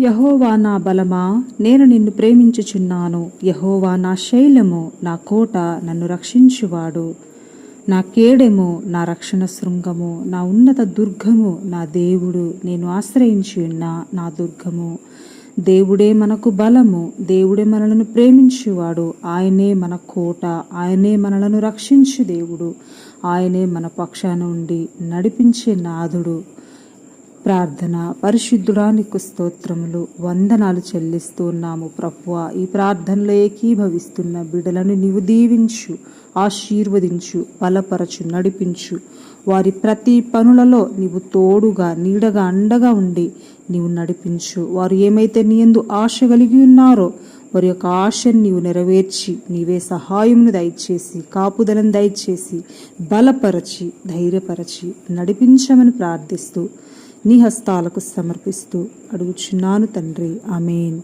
యహోవా నా బలమా? నేను నిన్ను ప్రేమించుచున్నాను. యహోవా నా శైలము నా కోట నన్ను రక్షించువాడు. నా కేడెము నా రక్షణ శృంగము నా ఉన్నత దుర్గము నా దేవుడు. నేను ఆశ్రయించి ఉన్న నా దుర్గము. దేవుడే మనకు బలము దేవుడే మనలను ప్రేమించువాడు. ఆయనే మన కోట ఆయనే మనలను రక్షించు దేవుడు. ఆయనే మన పక్షాన ఉండి నడిపించే నాథుడు. ప్రార్థన. పరిశుద్ధుడా నీకు స్తోత్రములు. వందనాలు చెల్లిస్తూ ఉన్నాము ప్రభువ. ఈ ప్రార్థనలో ఏకీభవిస్తున్న బిడలను నీవు దీవించు ఆశీర్వదించు బలపరచు నడిపించు. వారి ప్రతి పనులలో నీవు తోడుగా నీడగా అండగా ఉండి నీవు నడిపించు. వారు ఏమైతే నీ ఎందు ఆశ కలిగి ఉన్నారో వారి యొక్క ఆశను నీవు నెరవేర్చి నీవే సహాయమును దయచేసి కాపుదలను దయచేసి బలపరచి ధైర్యపరచి నడిపించమని ప్రార్థిస్తూ నీ హస్తాలకు సమర్పిస్తూ అడుగుచున్నాను తండ్రి. ఆమెన్.